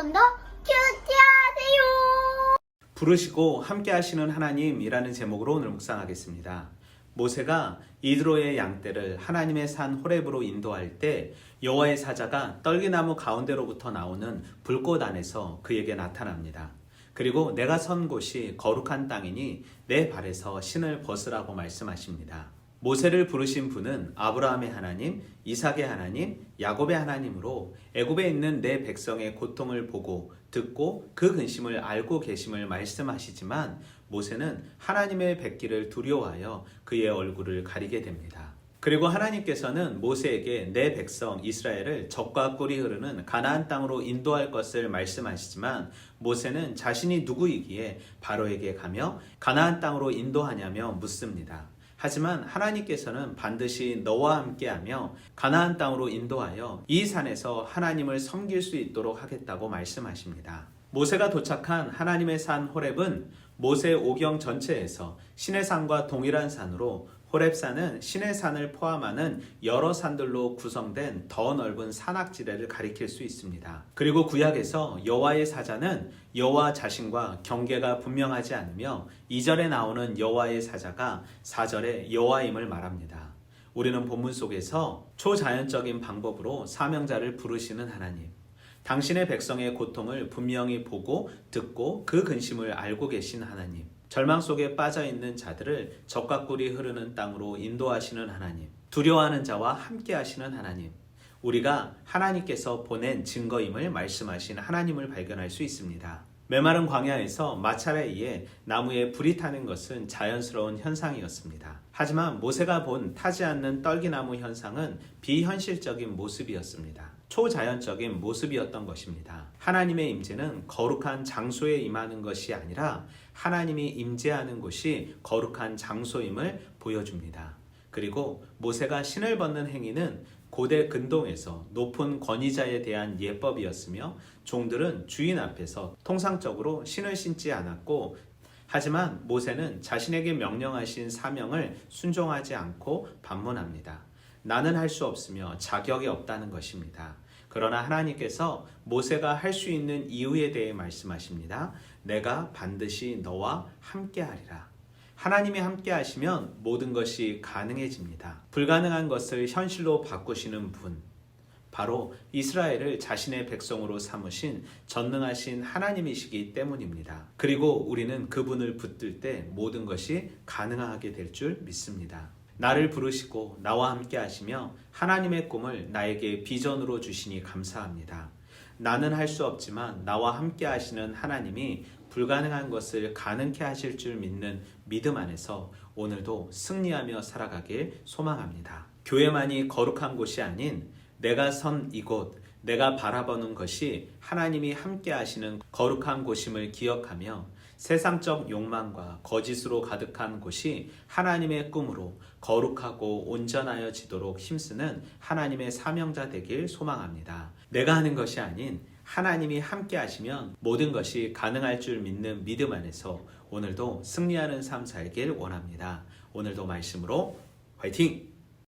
더 큐티하세요. 부르시고 함께 하시는 하나님이라는 제목으로 오늘 묵상하겠습니다. 모세가 이드로의 양떼를 하나님의 산 호렙으로 인도할 때 여호와의 사자가 떨기나무 가운데로부터 나오는 불꽃 안에서 그에게 나타납니다. 그리고 내가 선 곳이 거룩한 땅이니 내 발에서 신을 벗으라고 말씀하십니다. 모세를 부르신 분은 아브라함의 하나님, 이삭의 하나님, 야곱의 하나님으로 애굽에 있는 내 백성의 고통을 보고 듣고 그 근심을 알고 계심을 말씀하시지만 모세는 하나님의 뵙기를 두려워하여 그의 얼굴을 가리게 됩니다. 그리고 하나님께서는 모세에게 내 백성 이스라엘을 적과 꿀이 흐르는 가나안 땅으로 인도할 것을 말씀하시지만 모세는 자신이 누구이기에 바로에게 가며 가나안 땅으로 인도하냐며 묻습니다. 하지만 하나님께서는 반드시 너와 함께하며 가나안 땅으로 인도하여 이 산에서 하나님을 섬길 수 있도록 하겠다고 말씀하십니다. 모세가 도착한 하나님의 산 호렙은 모세 오경 전체에서 신의 산과 동일한 산으로 호렙산은 신의 산을 포함하는 여러 산들로 구성된 더 넓은 산악지대를 가리킬 수 있습니다. 그리고 구약에서 여호와의 사자는 여호와 자신과 경계가 분명하지 않으며 2절에 나오는 여호와의 사자가 4절에 여호와임을 말합니다. 우리는 본문 속에서 초자연적인 방법으로 사명자를 부르시는 하나님, 당신의 백성의 고통을 분명히 보고 듣고 그 근심을 알고 계신 하나님, 절망 속에 빠져 있는 자들을 적과 꿀이 흐르는 땅으로 인도하시는 하나님, 두려워하는 자와 함께 하시는 하나님, 우리가 하나님께서 보낸 증거임을 말씀하신 하나님을 발견할 수 있습니다. 메마른 광야에서 마찰에 의해 나무에 불이 타는 것은 자연스러운 현상이었습니다. 하지만 모세가 본 타지 않는 떨기나무 현상은 비현실적인 모습이었습니다. 초자연적인 모습이었던 것입니다. 하나님의 임재는 거룩한 장소에 임하는 것이 아니라 하나님이 임재하는 곳이 거룩한 장소임을 보여줍니다. 그리고 모세가 신을 벗는 행위는 고대 근동에서 높은 권위자에 대한 예법이었으며 종들은 주인 앞에서 통상적으로 신을 신지 않았고 하지만 모세는 자신에게 명령하신 사명을 순종하지 않고 반문합니다. 나는 할 수 없으며 자격이 없다는 것입니다. 그러나 하나님께서 모세가 할 수 있는 이유에 대해 말씀하십니다. 내가 반드시 너와 함께 하리라. 하나님이 함께 하시면 모든 것이 가능해집니다. 불가능한 것을 현실로 바꾸시는 분. 바로 이스라엘을 자신의 백성으로 삼으신 전능하신 하나님이시기 때문입니다. 그리고 우리는 그분을 붙들 때 모든 것이 가능하게 될 줄 믿습니다. 나를 부르시고 나와 함께 하시며 하나님의 꿈을 나에게 비전으로 주시니 감사합니다. 나는 할 수 없지만 나와 함께 하시는 하나님이 불가능한 것을 가능케 하실 줄 믿는 믿음 안에서 오늘도 승리하며 살아가길 소망합니다. 교회만이 거룩한 곳이 아닌 내가 선 이곳, 내가 바라보는 것이 하나님이 함께 하시는 거룩한 곳임을 기억하며 세상적 욕망과 거짓으로 가득한 곳이 하나님의 꿈으로 거룩하고 온전하여지도록 힘쓰는 하나님의 사명자 되길 소망합니다. 내가 하는 것이 아닌 하나님이 함께 하시면 모든 것이 가능할 줄 믿는 믿음 안에서 오늘도 승리하는 삶 살길 원합니다. 오늘도 말씀으로 화이팅!